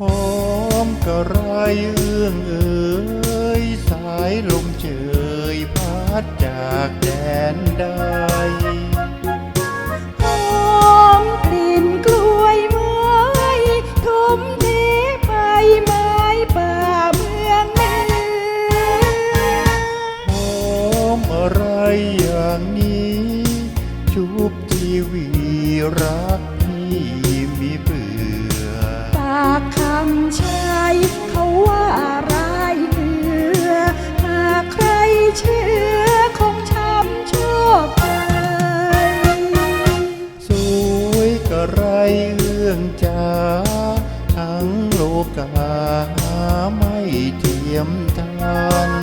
หอมกระไรเอื้องเอ่ยสายลมเจยพัดจากแดนใด ชุบชีวีรักพี่มีเบื่อ ปากคำชายเขาว่าร้ายเถือหากใครเชื่อคงช้ำโชคใจสวยกระไรเอื้องจาทั้งโลกาไม่เทียมทาน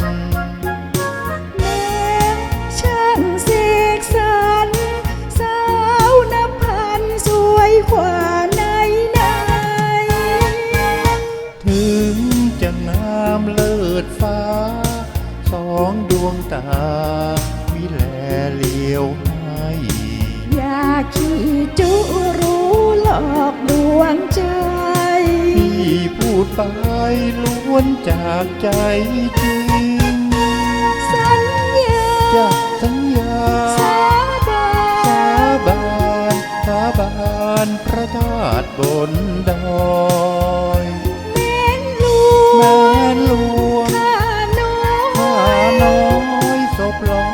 สองดวงตา วิแลเลียวให้อย่าขี้จุรู้หลอกลวงใจที่พูดไปล้วนจากใจจริง สัญญาจะสัญญา สาบาสานบานสาบานพระธาตุบนดอย น้อยศพลอ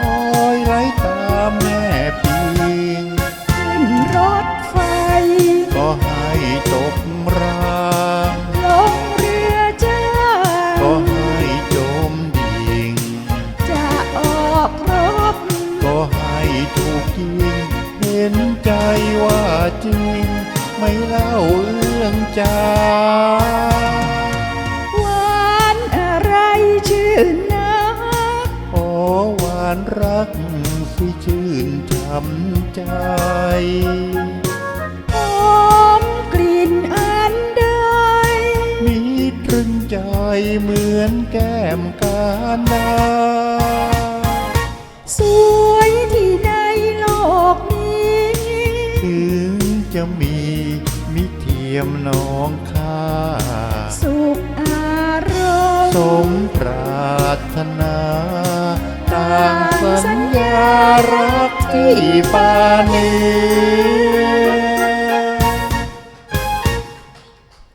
ยไร้ตามแม่พิงขึ้นรถไฟ ก็ให้ตกรางลงเรือจ้าก็ให้จมดิ่ง จะออกรบก็ให้ถูกยิงเห็นใจว่าจริง ไม่เล่าเรื่องจา ช้ำใจหอมกลิ่นอันใดมีตรึงใจเหมือนแก้มกานาสวยที่ในโลกนี้ถึงจะมีมิเทียมน้องค่าสุขอารมณ์สมปรารถนาต่างสัญญา รักที่ปานี